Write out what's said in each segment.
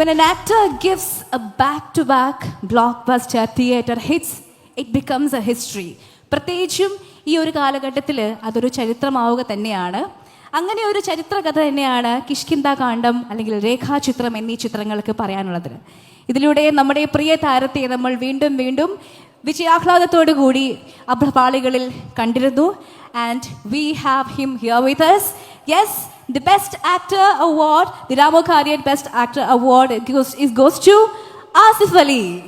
When an actor gives a back to back blockbuster theater hits, it becomes a history. പ്രത്യേകിച്ചും ഈ ഒരു കാലഘട്ടത്തിൽ അതൊരു ചരിത്രമാവുക തന്നെയാണ്. അങ്ങനെ ഒരു ചരിത്രകഥ തന്നെയാണ് കിഷ്കിന്ത കാണ്ഡം അല്ലെങ്കിൽ രേഖാചിത്രം എന്നീ ചിത്രങ്ങൾക്ക് പറയാനുള്ളത്. ഇതിലൂടെ നമ്മുടെ പ്രിയ താരത്തെ നമ്മൾ വീണ്ടും വീണ്ടും വിജയാഹ്ലാദത്തോടു കൂടി അഭ്രപാളികളിൽ കണ്ടിരുന്നു. And we have him here with us the best actor award the Ramu Kariat best actor award goes to Asif Ali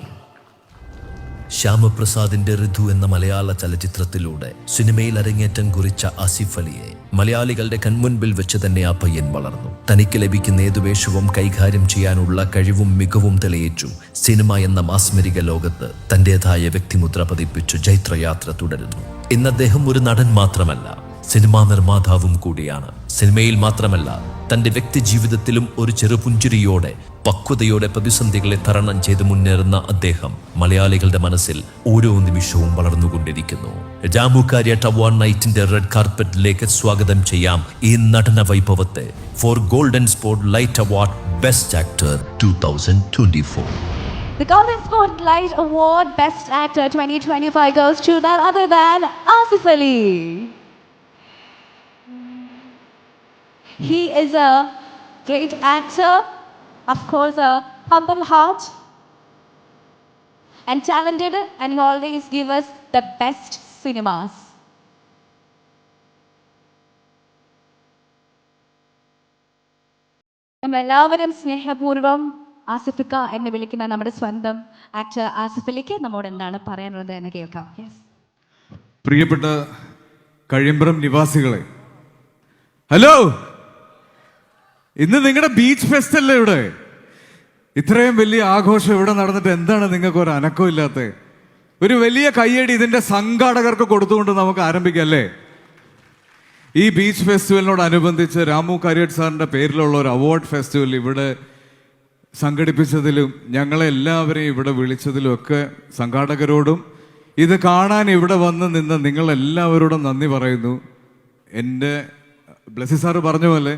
ശ്യാമപ്രസാദിന്റെ Ritu എന്ന മലയാള ചലച്ചിത്രത്തിലൂടെ സിനിമയിൽ അരങ്ങേറ്റം കുറിച്ച ആസിഫ് അലിയെ മലയാളികളുടെ കൺമുൻപിൽ വെച്ച് തന്നെ ആ പയ്യൻ വളർന്നു. തനിക്ക് ലഭിക്കുന്ന ഏതു വേഷവും കൈകാര്യം ചെയ്യാനുള്ള കഴിവും മികവും തെളിയിച്ചു സിനിമ എന്ന മാസ്മരിക ലോകത്ത് തന്റേതായ വ്യക്തിമുദ്ര പതിപ്പിച്ചു ജൈത്രയാത്ര തുടരുന്നു. ഇന്ന് അദ്ദേഹം ഒരു നടൻ മാത്രമല്ല സിനിമാ നിർമ്മാതാവും കൂടിയാണ്. സിനിമയിൽ മാത്രമല്ല തന്റെ വ്യക്തി ജീവിതത്തിലും ഒരു ചെറുപുഞ്ചിരിയോടെ പക്വതയോടെ പ്രതിസന്ധികളെ തരണം ചെയ്ത് മുന്നേറുന്ന അദ്ദേഹം മലയാളികളുടെ മനസ്സിൽ ഓരോ നിമിഷവും വളർന്നുകൊണ്ടിരിക്കുന്നു. ജാമുക്കാരി ടവാൺ നൈറ്റിന്റെ റെഡ് കാർപ്പറ്റിലേക്ക് സ്വാഗതം ചെയ്യാം ഈ നടന വൈഭവത്തെ. For golden spotlight award best actor two thousand twenty four The Golden Spotlight Award Best Actor 2025 goes to none other than Asif Ali. He is a great actor, of course, a humble heart, and talented, and always give us the best cinemas. നമ്മളെല്ലാവരും സ്നേഹപൂർവം ആസിഫിക്ക എന്ന് വിളിക്കുന്ന നമ്മുടെ സ്വന്തം actor ആസിഫിലേക്ക് നമ്മോട് എന്താണ് പറയാനുള്ളത് എന്ന് കേൾക്കാം. പ്രിയപ്പെട്ട കഴിയമ്പ്രം നിവാസികളെ. ഹലോ ഇന്ന് നിങ്ങളുടെ ബീച്ച് ഫെസ്റ്റ് അല്ലേ ഇവിടെ? ഇത്രയും വലിയ ആഘോഷം ഇവിടെ നടന്നിട്ട് എന്താണ് നിങ്ങൾക്ക് ഒരു അനക്കം ഇല്ലാത്ത ഒരു വലിയ കയ്യടി ഇതിന്റെ സംഘാടകർക്ക് കൊടുത്തുകൊണ്ട് നമുക്ക് ആരംഭിക്കാം അല്ലേ? ഈ ബീച്ച് ഫെസ്റ്റിവലിനോടനുബന്ധിച്ച് രാമു കാര്യട്ട് സാറിന്റെ പേരിലുള്ള ഒരു അവാർഡ് ഫെസ്റ്റിവൽ ഇവിടെ സംഘടിപ്പിച്ചതിലും ഞങ്ങളെ എല്ലാവരെയും ഇവിടെ വിളിച്ചതിലും ഒക്കെ സംഘാടകരോടും ഇത് കാണാൻ ഇവിടെ വന്ന് നിന്ന് നിങ്ങളെല്ലാവരോടും നന്ദി പറയുന്നു. എന്റെ ബ്ലസി സാറ് പറഞ്ഞ പോലെ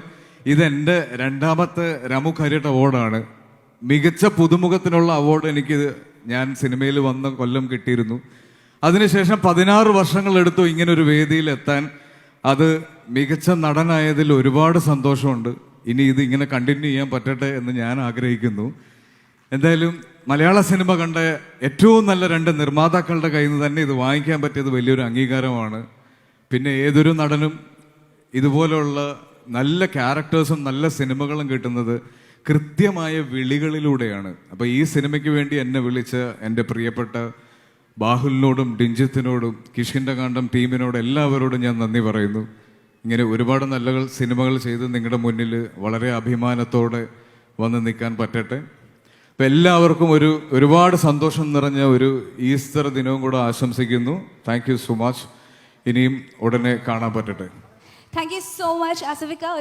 ഇത് എന്റെ രണ്ടാമത്തെ രാമു കാര്യട്ട് അവാർഡാണ്. മികച്ച പുതുമുഖത്തിനുള്ള അവാർഡ് എനിക്ക് ഞാൻ സിനിമയിൽ വന്ന കൊല്ലം കിട്ടിയിരുന്നു. അതിനുശേഷം പതിനാറ് വർഷങ്ങളെടുത്തു ഇങ്ങനെ ഒരു വേദിയിൽ എത്താൻ. അത് മികച്ച നടനായതിൽ ഒരുപാട് സന്തോഷമുണ്ട്. ഇനി ഇത് ഇങ്ങനെ കണ്ടിന്യൂ ചെയ്യാൻ പറ്റട്ടെ എന്ന് ഞാൻ ആഗ്രഹിക്കുന്നു. എന്തായാലും മലയാള സിനിമ കണ്ട ഏറ്റവും നല്ല രണ്ട് നിർമ്മാതാക്കളുടെ കയ്യിൽ നിന്ന് തന്നെ ഇത് വാങ്ങിക്കാൻ പറ്റിയത് വലിയൊരു അംഗീകാരമാണ്. പിന്നെ ഏതൊരു നടനും ഇതുപോലുള്ള നല്ല ക്യാരക്ടേഴ്സും നല്ല സിനിമകളും കിട്ടുന്നത് കൃത്യമായ വിളികളിലൂടെയാണ്. അപ്പോൾ ഈ സിനിമയ്ക്ക് വേണ്ടി എന്നെ വിളിച്ച എന്റെ പ്രിയപ്പെട്ട ബാഹുലിനോടും ഡിഞ്ചിത്തിനോടും കിഷിന്റെ കാണ്ടം ടീമിനോടും എല്ലാവരോടും ഞാൻ നന്ദി പറയുന്നു. ഇങ്ങനെ ഒരുപാട് നല്ല സിനിമകൾ ചെയ്ത് നിങ്ങളുടെ മുന്നിൽ വളരെ അഭിമാനത്തോടെ വന്ന് നിൽക്കാൻ പറ്റട്ടെ. അപ്പം എല്ലാവർക്കും ഒരു ഒരുപാട് സന്തോഷം നിറഞ്ഞ ഒരു ഈസ്റ്റർ ദിനവും കൂടെ ആശംസിക്കുന്നു. Thank you so much. ഇനിയും ഉടനെ കാണാൻ പറ്റട്ടെ. Thank you so much, Asavika.